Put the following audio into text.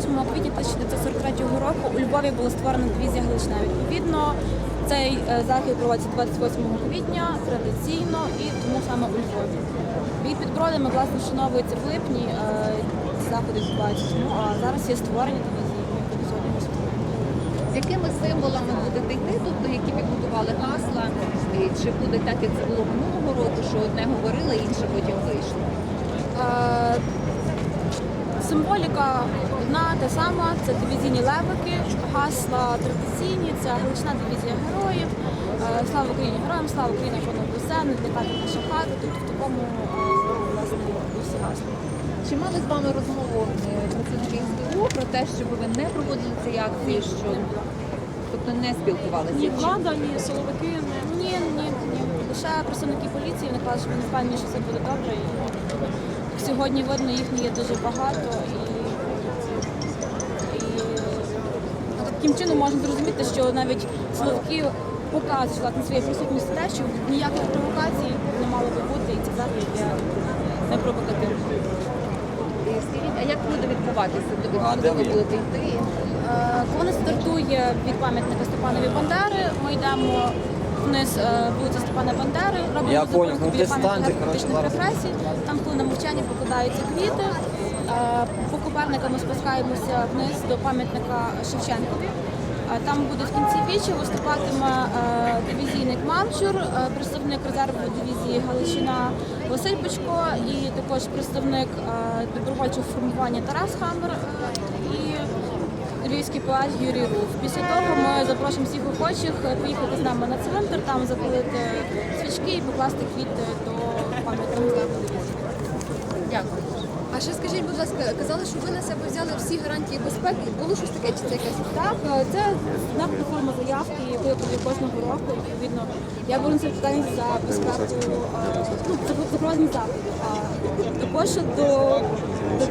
28 квітня 1943 року у Львові була створена дивізія Галичина. Відповідно, цей е, захід проводиться 28 квітня традиційно і тому саме у Львові. Від підбродами власне вшановується в липні. е, Заходи відбуваються тому, а зараз є створення дивізії, яку сьогодні ми. З якими символами будете йти, тобто які підготували гасла? І чи буде так, як це було минулого року, що одне говорили, інше потім вийшло? Е, Символіка одна та сама, це дивізійні левики, гасла традиційні, це Галичина дивізія героїв. Е, Слава Україні героям, слава Україні понад усе, не злякати наша хата. Тут в такому е, власне усі гасла. Чи мали з вами розмову е, працівники СБУ про те, щоб ви не проводили ці акції, що тобто не спілкувалися? Ні влада, ні силовики, не Ні, ні, ні. Лише представники поліції вони кажуть, що вони впевнені, що все буде добре. І сьогодні видно, їх є дуже багато. І, і ну, таким чином можна зрозуміти, що навіть силовики показують власне своєю присутністю те, що ніяких провокацій не мало би бути, і це захід є непровокативним. І скажіть, а як буде відбуватися? Куди ви будете йти? Е, Коли стартує від пам'ятника Степанові Бандери, ми йдемо вниз е, вулиці Степана Бандери, робимо Я понял. Ну, біля ти пам'ятника коротше, політичних зараз. репресій. Там хвилина мовчання покладаються квіти. Е, По Коперника ми спускаємося вниз до пам'ятника Шевченкові. Е, Там буде в кінці вічі виступатиме е, дивізійник Мамчур, е, представник резерву дивізії Галичина Василь Бочко і також представник е, добровольчого формування Тарас Хамер е, і львівський поет Юрій Руф. Після того ми запрошуємо всіх охочих е, поїхати з нами на цвинтар, там запалити свічки і покласти квіти до пам'ятного знаку. Дякую. А ще скажіть, будь ласка, казали, що ви на себе взяли всі гарантії безпеки. Було щось таке, чи це якась? Так, е, це однакова форма заявки, яку я подаю кожного року. Відповідно, я беру на себе відповідальність за безпеку, е, ну, за проведення заходів. А також до, до